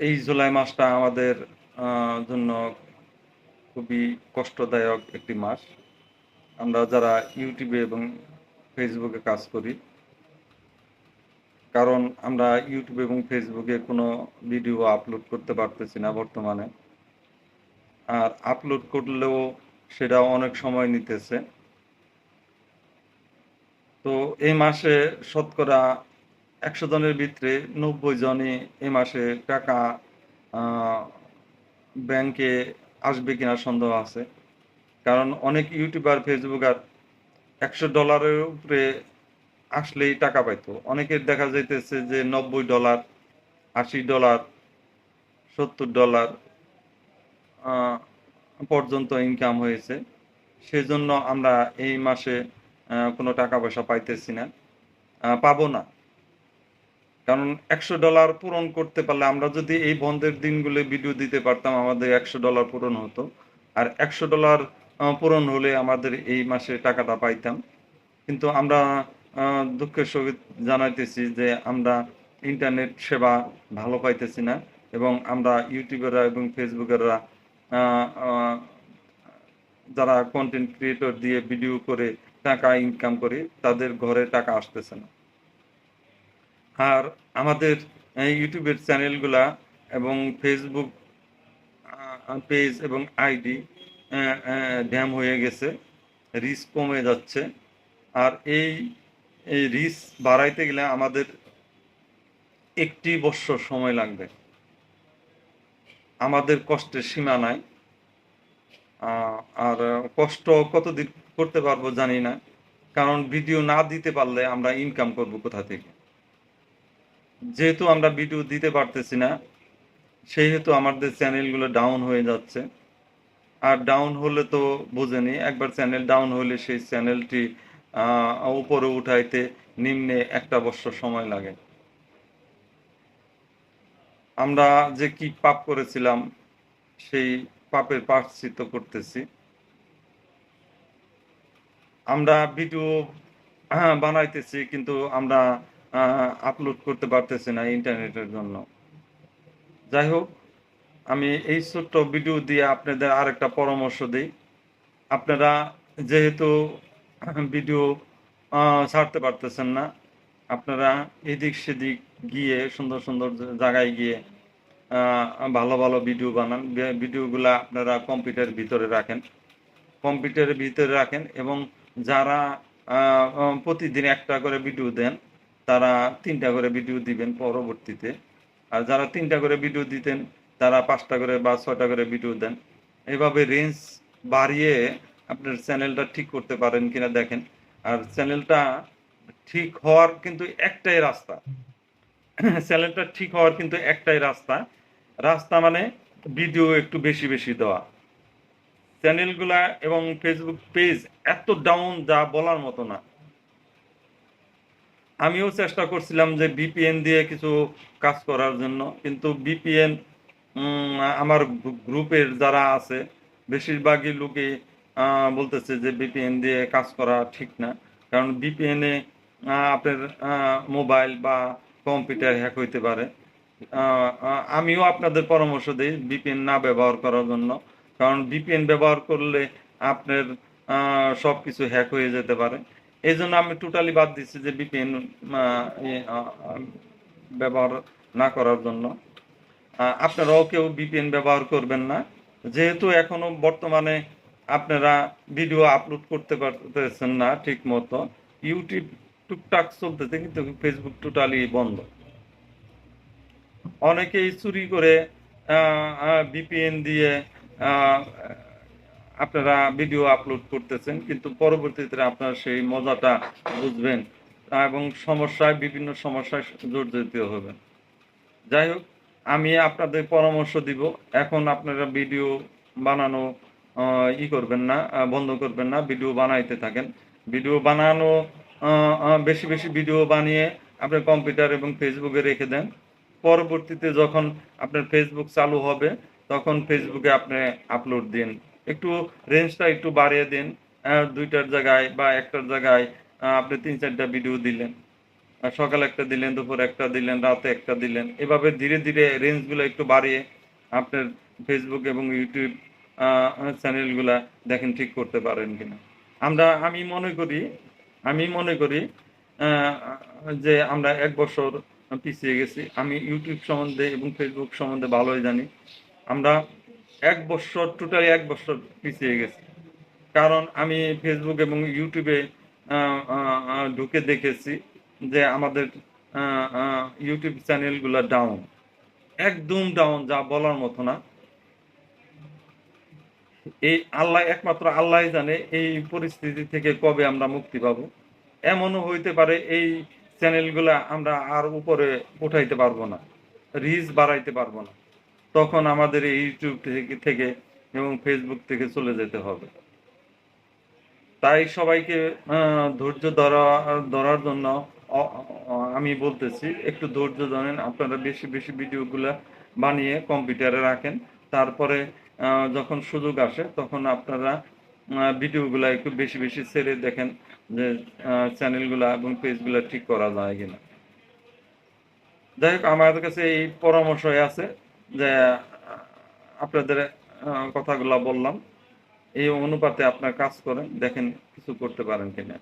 এই জুলাই মাসটা আমাদের জন্য খুবই কষ্টদায়ক একটি মাস। আমরা যারা ইউটিউবে এবং ফেসবুকে কাজ করি, কারণ আমরা ইউটিউব এবং ফেসবুকে কোনো ভিডিও আপলোড করতে পারতেছি না বর্তমানে। আর আপলোড করলেও সেটা অনেক সময় নিতেছে। তো এই মাসে শতকরা একশো জনের ভিতরে নব্বই জনে এ মাসে টাকা ব্যাংকে আসবে কিনা সন্দেহ আছে। কারণ অনেক ইউটিউবার ফেসবুকার একশো ডলারের উপরে আসলেই টাকা পাইতো। অনেকের দেখা যাইতেছে যে নব্বই ডলার, আশি ডলার, সত্তর ডলার পর্যন্ত ইনকাম হয়েছে। সেজন্য আমরা এই মাসে কোনো টাকা পয়সা পাইতেছি না। পাবো না। কারণ একশো ডলার পূরণ করতে পারলে আমরা যদি এই বন্ধের দিনগুলো ভিডিও দিতে পারতাম আমাদের একশো ডলার পূরণ হতো। আর একশো ডলার পূরণ হলে আমাদের এই মাসে টাকাটা পাইতাম। কিন্তু আমরা দুঃখের সহিত জানাইতেছি যে আমরা ইন্টারনেট সেবা ভালো পাইতেছি না এবং আমরা ইউটিউবেরা এবং ফেসবুকেরা আহ, আহ, যারা কন্টেন্ট ক্রিয়েটর দিয়ে ভিডিও করে টাকা ইনকাম করে তাদের ঘরে টাকা আসতেছে না। আর আমাদের ইউটিউবের চ্যানেলগুলা এবং ফেসবুক পেজ এবং আইডি ড্যাম হয়ে গেছে রিস কমে যাচ্ছে। আর এই এই রিস বাড়াইতে গেলে আমাদের একটি বছর সময় লাগবে। আমাদের কষ্টের সীমা নাই। আর কষ্ট কতদিন করতে পারব জানি না। কারণ ভিডিও না দিতে পারলে আমরা ইনকাম করব কোথা থেকে? যেহেতু আমরা ভিডিও দিতে পারতেছি না, সেহেতু আমাদের চ্যানেলগুলো ডাউন হয়ে যাচ্ছে। আর ডাউন হলে তো বোঝেনি, একবার চ্যানেল ডাউন হলে সেই চ্যানেলটি উপরে উঠাইতে নিম্নে একটা বছর সময় লাগে। আমরা যে কি পাপ করেছিলাম, সেই পাপের প্রায়শ্চিত্ত করতেছি। আমরা ভিডিও বানাইতেছি, কিন্তু আমরা আপলোড করতে পারতেছি না ইন্টারনেটের জন্য। যাই হোক, আমি এই ছোট্ট ভিডিও দিয়ে আপনাদের আরেকটা পরামর্শ দিই। আপনারা যেহেতু ভিডিও ছাড়তে পারতেছেন না, আপনারা এদিক সেদিক গিয়ে, সুন্দর সুন্দর জায়গায় গিয়ে ভালো ভালো ভিডিও বানান। ভিডিওগুলা আপনারা কম্পিউটারের ভিতরে রাখেন। কম্পিউটারের ভিতরে রাখেন এবং যারা প্রতিদিন একটা করে ভিডিও দেন তারা তিনটা করে ভিডিও দিবেন পরবর্তীতে। আর যারা তিনটা করে ভিডিও দিতেন, তারা পাঁচটা করে বা ছয়টা করে ভিডিও দেন। এভাবে রেঞ্জ বাড়িয়ে আপনার চ্যানেলটা ঠিক করতে পারেন কিনা দেখেন। আর চ্যানেলটা ঠিক হওয়ার কিন্তু একটাই রাস্তা। চ্যানেলটা ঠিক হওয়ার কিন্তু একটাই রাস্তা। রাস্তা মানে ভিডিও একটু বেশি বেশি দেওয়া। চ্যানেলগুলা এবং ফেসবুক পেজ এত ডাউন যা বলার মতো না। আমিও চেষ্টা করছিলাম যে বিপিএন দিয়ে কিছু কাজ করার জন্য, কিন্তু বিপিএন আমার গ্রুপের যারা আছে, বেশিরভাগই লোকে বলতেছে যে বিপিএন দিয়ে কাজ করা ঠিক না। কারণ বিপিএনে আপনার মোবাইল বা কম্পিউটার হ্যাক হইতে পারে। আমিও আপনাদের পরামর্শ দিই বিপিএন না ব্যবহার করার জন্য। কারণ বিপিএন ব্যবহার করলে আপনার সব কিছু হ্যাক হয়ে যেতে পারে। এই জন্য আমি টোটালি বাদ দিচ্ছি যে বিপিএন ব্যবহার না করার জন্য। আপনারাও কেউ বিপিএন ব্যবহার করবেন না। যেহেতু এখনও বর্তমানে আপনারা ভিডিও আপলোড করতে পারতেছেন না ঠিক মতো ইউটিউব টুকটাক চলতেছে, কিন্তু ফেসবুক টোটালি বন্ধ। অনেকেই চুরি করে বিপিএন দিয়ে আপনারা ভিডিও আপলোড করতেছেন, কিন্তু পরবর্তীতে আপনারা সেই মজাটা বুঝবেন এবং সমস্যায়, বিভিন্ন সমস্যায় জর্জরিত হবেন যাই হোক, আমি আপনাদের পরামর্শ দিব। এখন আপনারা ভিডিও বানানো ই করবেন না বন্ধ করবেন না, ভিডিও বানাইতে থাকেন। ভিডিও বানানো বেশি বেশি ভিডিও বানিয়ে আপনার কম্পিউটার এবং ফেসবুকে রেখে দেন। পরবর্তীতে যখন আপনার ফেসবুক চালু হবে, তখন ফেসবুকে আপনি আপলোড দিন। একটু রেঞ্জটা একটু বাড়িয়ে দিন। দুইটার জায়গায় বা একটার জায়গায় আপনি তিন চারটা ভিডিও দিলেন। সকাল একটা দিলেন, দুপুর একটা দিলেন, রাতে একটা দিলেন। এভাবে ধীরে ধীরে রেঞ্জগুলো একটু বাড়িয়ে আপনার ফেসবুক এবং ইউটিউব চ্যানেলগুলা দেখেন ঠিক করতে পারেন কিনা। আমরা, আমি মনে করি, আমি মনে করি যে আমরা এক বছর পিছিয়ে গেছি। আমি ইউটিউব সম্বন্ধে এবং ফেসবুক সম্বন্ধে ভালোই জানি। আমরা এক বছর টোটালি এক বছর পিছিয়ে গেছি। কারণ আমি ফেসবুক এবং ইউটিউবে ঢুকে দেখেছি যে আমাদের ইউটিউব চ্যানেলগুলো ডাউন একদম ডাউন যা বলার মতো না। এই আল্লাহ, একমাত্র আল্লাহ জানে এই পরিস্থিতি থেকে কবে আমরা মুক্তি পাবো। এমনও হইতে পারে এই চ্যানেলগুলা আমরা আর উপরে উঠাইতে পারব না রিচ বাড়াইতে পারব না। তখন আমাদের এই ইউটিউব থেকে এবং ফেসবুক থেকে চলে যেতে হবে। তাই সবাইকে ধৈর্য ধরা, ধরার জন্য আমি বলতেছি, একটু ধৈর্য ধরেন, আপনারা বেশি বেশি ভিডিওগুলা বানিয়ে কম্পিউটারে রাখেন। তারপরে যখন সুযোগ আসে, তখন আপনারা ভিডিওগুলা একটু বেশি বেশি ছেড়ে দেখেন যে চ্যানেলগুলা এবং পেজগুলা ঠিক করা যায় কিনা। যাই হোক আমাদের কাছে এই পরামর্শই আছে। যে আপনাদের কথাগুলো বললাম। এই অনুপাতে আপনার কাজ করেন দেখেন কিছু করতে পারেন কিনা।